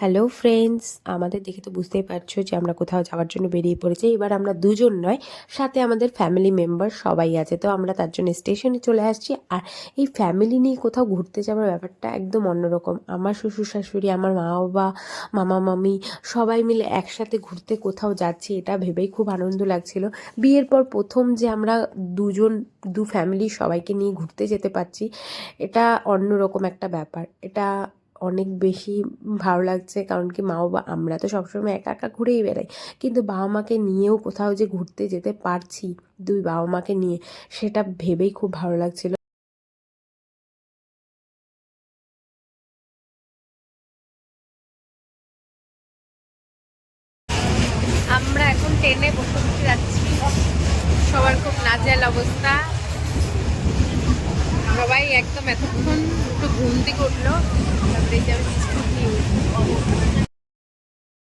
Hello friends আমাদের দেখে তো বুঝতেই পারছ যে আমরা কোথাও যাওয়ার জন্য বেরিয়ে পড়েছি। এবার আমরা দুজন নয়, সাথে আমাদের ফ্যামিলি মেম্বার সবাই আছে। তো আমরা তার জন্য স্টেশনে চলে আসছি। আর এই ফ্যামিলি নিয়ে কোথাও ঘুরতে যাওয়ার ব্যাপারটা একদম অন্যরকম। আমার শ্বশুর শাশুড়ি, আমার মা বাবা মামা, মামি সবাই মিলে একসাথে ঘুরতে কোথাও যাচ্ছি, এটা ভেবেই খুব আনন্দ লাগছিল। বিয়ের পর প্রথম যে আমরা দুজন, দু ফ্যামিলি সবাইকে নিয়ে ঘুরতে যেতে পারছি, এটা অন্যরকম একটা ব্যাপার। এটা অনেক বেশি ভালো লাগছে। কারণ কি মা বাবা, আমরা তো সবসময় একা একা ঘুরেই বেড়াই। কিন্তু বাবা মাকে নিয়েও কোথাও যে ঘুরতে যেতে পারছি দুই বাবা মাকে নিয়ে, সেটা ভেবেই খুব ভালো লাগছিল। আমরা এখন ট্রেনে বসে বসে যাচ্ছি। সবার খুব নাজেহাল অবস্থা। সবাই একদম এতক্ষণ একটু ঘুম থেকে উঠল।